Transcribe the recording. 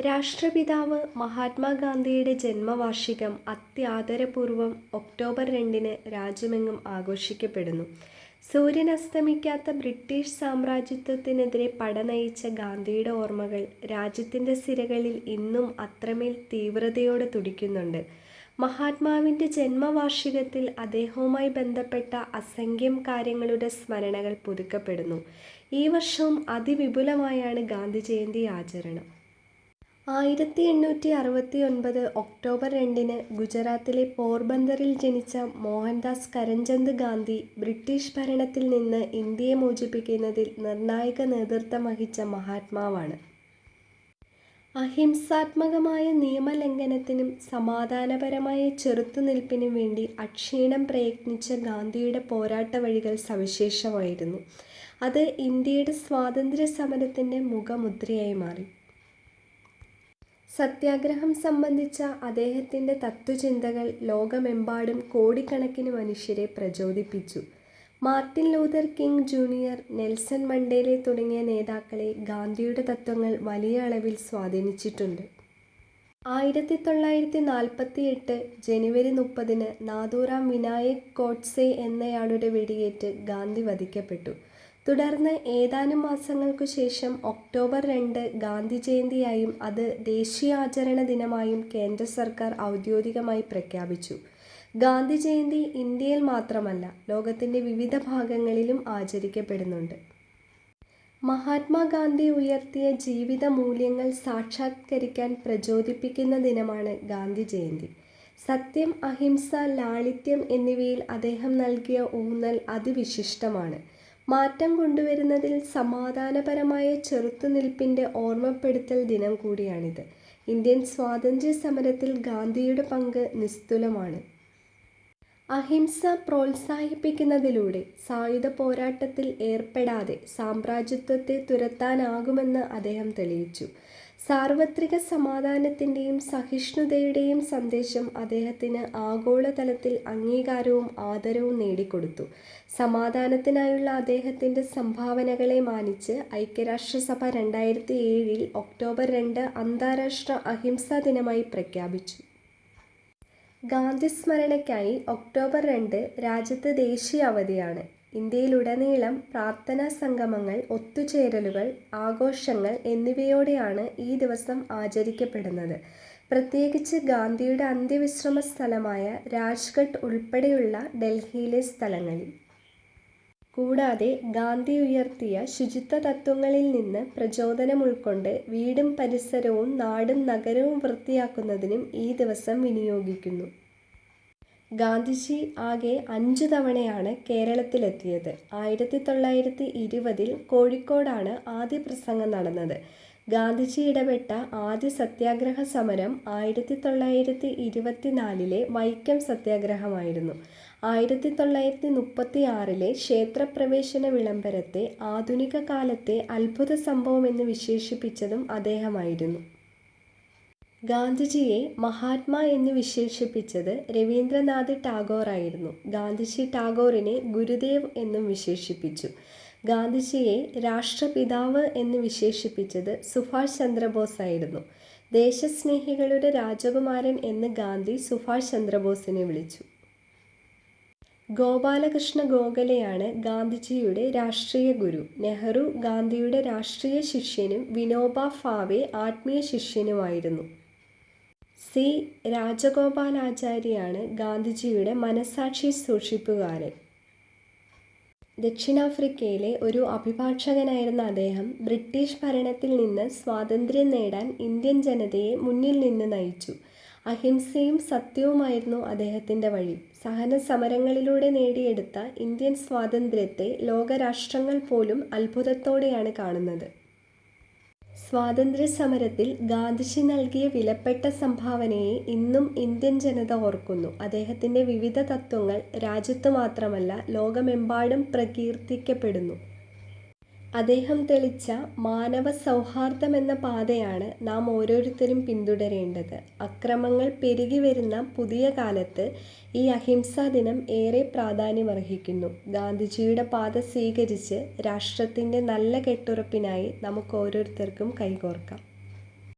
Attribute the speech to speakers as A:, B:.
A: രാഷ്ട്രപിതാവ് മഹാത്മാഗാന്ധിയുടെ ജന്മവാർഷികം അത്യാദരപൂർവം ഒക്ടോബർ രണ്ടിന് രാജ്യമെങ്ങും ആഘോഷിക്കപ്പെടുന്നു. സൂര്യൻ അസ്തമിക്കാത്ത ബ്രിട്ടീഷ് സാമ്രാജ്യത്വത്തിനെതിരെ പടനയിച്ച ഗാന്ധിയുടെ ഓർമ്മകൾ രാജ്യത്തിന്റെ സിരകളിൽ ഇന്നും അത്രമേൽ തീവ്രതയോടെ തുടിക്കുന്നുണ്ട്. മഹാത്മാവിന്റെ ജന്മവാർഷികത്തിൽ അദ്ദേഹവുമായി ബന്ധപ്പെട്ട അസംഖ്യം കാര്യങ്ങളുടെ സ്മരണകൾ പുതുക്കപ്പെടുന്നു. ഈ വർഷവും അതിവിപുലമായാണ് ഗാന്ധി ജയന്തി ആചരണം. ആയിരത്തി എണ്ണൂറ്റി അറുപത്തി ഒൻപത് ഒക്ടോബർ രണ്ടിന് ഗുജറാത്തിലെ പോർബന്ദറിൽ ജനിച്ച മോഹൻദാസ് കരംചന്ദ് ഗാന്ധി ബ്രിട്ടീഷ് ഭരണത്തിൽ നിന്ന് ഇന്ത്യയെ മോചിപ്പിക്കുന്നതിൽ നിർണായക നേതൃത്വം വഹിച്ച മഹാത്മാവാണ്. അഹിംസാത്മകമായ നിയമലംഘനത്തിനും സമാധാനപരമായ ചെറുത്തുനിൽപ്പിനും വേണ്ടി അക്ഷീണം പ്രയത്നിച്ച ഗാന്ധിയുടെ പോരാട്ട വഴികൾ സവിശേഷമായിരുന്നു. അത് ഇന്ത്യയുടെ സ്വാതന്ത്ര്യ സമരത്തിന്റെ മുഖമുദ്രയായി മാറി. സത്യാഗ്രഹം സംബന്ധിച്ച അദ്ദേഹത്തിന്റെ തത്വചിന്തകൾ ലോകമെമ്പാടും കോടിക്കണക്കിന് മനുഷ്യരെ പ്രചോദിപ്പിച്ചു. Martin Luther King Junior, Nelson Mandela തുടങ്ങിയ നേതാക്കളെ ഗാന്ധിയുടെ തത്വങ്ങൾ വലിയ അളവിൽ സ്വാധീനിച്ചിട്ടുണ്ട്. ആയിരത്തി തൊള്ളായിരത്തി നാൽപ്പത്തി എട്ട് ജനുവരി മുപ്പതിന് നാദൂറാം വിനായക് ഗോഡ്സെ എന്നയാളുടെ വെടിയേറ്റ് ഗാന്ധി വധിക്കപ്പെട്ടു. തുടർന്ന് ഏതാനും മാസങ്ങൾക്കു ശേഷം ഒക്ടോബർ രണ്ട് ഗാന്ധി ജയന്തിയായും അത് ദേശീയ ആചരണ ദിനമായും കേന്ദ്ര സർക്കാർ ഔദ്യോഗികമായി പ്രഖ്യാപിച്ചു. ഗാന്ധി ജയന്തി ഇന്ത്യയിൽ മാത്രമല്ല, ലോകത്തിന്റെ വിവിധ ഭാഗങ്ങളിലും ആചരിക്കപ്പെടുന്നുണ്ട്. മഹാത്മാഗാന്ധി ഉയർത്തിയ ജീവിത മൂല്യങ്ങൾ സാക്ഷാത്കരിക്കാൻ പ്രചോദിപ്പിക്കുന്ന ദിനമാണ് ഗാന്ധി ജയന്തി സത്യം, അഹിംസ, ലാളിത്യം എന്നിവയിൽ അദ്ദേഹം നൽകിയ ഊന്നൽ അതിവിശിഷ്ടമാണ്. മാറ്റം കൊണ്ടുവരുന്നതിൽ സമാധാനപരമായ ചെറുത്തുനിൽപ്പിന്റെ ഓർമ്മപ്പെടുത്തൽ ദിനം കൂടിയാണിത്. ഇന്ത്യൻ സ്വാതന്ത്ര്യ സമരത്തിൽ ഗാന്ധിയുടെ പങ്ക് നിസ്തുലമാണ്. അഹിംസ പ്രോത്സാഹിപ്പിക്കുന്നതിലൂടെ സായുധ പോരാട്ടത്തിൽ ഏർപ്പെടാതെ സാമ്രാജ്യത്വത്തെ തുരത്താനാകുമെന്ന് അദ്ദേഹം തെളിയിച്ചു. സാർവത്രിക സമാധാനത്തിന്റെയും സഹിഷ്ണുതയുടെയും സന്ദേശം അദ്ദേഹത്തിന് ആഗോളതലത്തിൽ അംഗീകാരവും ആദരവും നേടിക്കൊടുത്തു. സമാധാനത്തിനായുള്ള അദ്ദേഹത്തിന്റെ സംഭാവനകളെ മാനിച്ച് ഐക്യരാഷ്ട്രസഭ രണ്ടായിരത്തി ഏഴിൽ ഒക്ടോബർ രണ്ട് അന്താരാഷ്ട്ര അഹിംസാ ദിനമായി പ്രഖ്യാപിച്ചു. ഗാന്ധിസ്മരണയ്ക്കായി ഒക്ടോബർ രണ്ട് രാജ്യത്ത് ദേശീയ അവധിയാണ്. ഇന്ത്യയിലുടനീളം പ്രാർത്ഥനാ സംഗമങ്ങൾ ഒത്തുചേരലുകൾ, ആഘോഷങ്ങൾ എന്നിവയോടെയാണ് ഈ ദിവസം ആചരിക്കപ്പെടുന്നത്. പ്രത്യേകിച്ച് ഗാന്ധിയുടെ അന്ത്യവിശ്രമ സ്ഥലമായ രാജ്ഘട്ട് ഉൾപ്പെടെയുള്ള ഡൽഹിയിലെ സ്ഥലങ്ങളിൽ. കൂടാതെ ഗാന്ധി ഉയർത്തിയ ശുചിത്വ തത്വങ്ങളിൽ നിന്ന് പ്രചോദനം ഉൾക്കൊണ്ട് വീടും പരിസരവും നാടും നഗരവും വൃത്തിയാക്കുന്നതിനും ഈ ദിവസം വിനിയോഗിക്കുന്നു. ഗാന്ധിജി ആകെ അഞ്ചു തവണയാണ് കേരളത്തിലെത്തിയത്. ആയിരത്തി തൊള്ളായിരത്തി ഇരുപതിൽ കോഴിക്കോടാണ് ആദ്യ പ്രസംഗം നടന്നത്. ഗാന്ധിജി ഇടപെട്ട ആദ്യ സത്യാഗ്രഹ സമരം ആയിരത്തി തൊള്ളായിരത്തി ഇരുപത്തിനാലിലെ വൈക്കം സത്യാഗ്രഹമായിരുന്നു. ആയിരത്തി തൊള്ളായിരത്തി മുപ്പത്തി ആറിലെ ക്ഷേത്രപ്രവേശന വിളംബരത്തെ ആധുനിക കാലത്തെ അത്ഭുത സംഭവം എന്ന് വിശേഷിപ്പിച്ചതും അദ്ദേഹമായിരുന്നു. ഗാന്ധിജിയെ മഹാത്മാ എന്ന് വിശേഷിപ്പിച്ചത് രവീന്ദ്രനാഥ് ടാഗോറായിരുന്നു. ഗാന്ധിജി ടാഗോറിനെ ഗുരുദേവ് എന്നും വിശേഷിപ്പിച്ചു. ഗാന്ധിജിയെ രാഷ്ട്രപിതാവ് എന്ന് വിശേഷിപ്പിച്ചത് സുഭാഷ് ചന്ദ്രബോസ് ആയിരുന്നു ദേശസ്നേഹികളുടെ രാജകുമാരൻ എന്ന് ഗാന്ധി സുഭാഷ് ചന്ദ്രബോസിനെ വിളിച്ചു. ഗോപാലകൃഷ്ണ ഗോഖലെയാണ് ഗാന്ധിജിയുടെ രാഷ്ട്രീയ ഗുരു. നെഹ്റു ഗാന്ധിയുടെ രാഷ്ട്രീയ ശിഷ്യനും വിനോബ ഫാവെ ആത്മീയ ശിഷ്യനുമായിരുന്നു. സി. രാജഗോപാലാചാരിയാണ് ഗാന്ധിജിയുടെ മനസാക്ഷി സൂക്ഷിപ്പുകാരൻ. ദക്ഷിണാഫ്രിക്കയിലെ ഒരു അഭിഭാഷകനായിരുന്ന അദ്ദേഹം ബ്രിട്ടീഷ് ഭരണത്തിൽ നിന്ന് സ്വാതന്ത്ര്യം നേടാൻ ഇന്ത്യൻ ജനതയെ മുന്നിൽ നിന്ന് നയിച്ചു. അഹിംസയും സത്യവുമായിരുന്നു അദ്ദേഹത്തിന്റെ വഴി. സഹന സമരങ്ങളിലൂടെ നേടിയെടുത്ത ഇന്ത്യൻ സ്വാതന്ത്ര്യത്തെ ലോകരാഷ്ട്രങ്ങൾ പോലും അത്ഭുതത്തോടെയാണ് കാണുന്നത്. സ്വാതന്ത്ര്യസമരത്തിൽ ഗാന്ധിജി നൽകിയ വിലപ്പെട്ട സംഭാവനയെ ഇന്നും ഇന്ത്യൻ ജനത ഓർക്കുന്നു. അദ്ദേഹത്തിന്റെ വിവിധ തത്വങ്ങൾ രാജ്യത്ത് മാത്രമല്ല, ലോകമെമ്പാടും പ്രകീർത്തിക്കപ്പെടുന്നു. അദ്ദേഹം തെളിച്ച മാനവ സൗഹാർദ്ദം എന്ന പാതയാണ് നാം ഓരോരുത്തരും പിന്തുടരേണ്ടത്. അക്രമങ്ങൾ പെരുകി വരുന്ന പുതിയ കാലത്ത് ഈ അഹിംസാ ദിനം ഏറെ പ്രാധാന്യമർഹിക്കുന്നു. ഗാന്ധിജിയുടെ പാത സ്വീകരിച്ച് രാഷ്ട്രത്തിന്റെ നല്ല കെട്ടുറപ്പിനായി നമുക്ക് ഓരോരുത്തർക്കും കൈകോർക്കാം.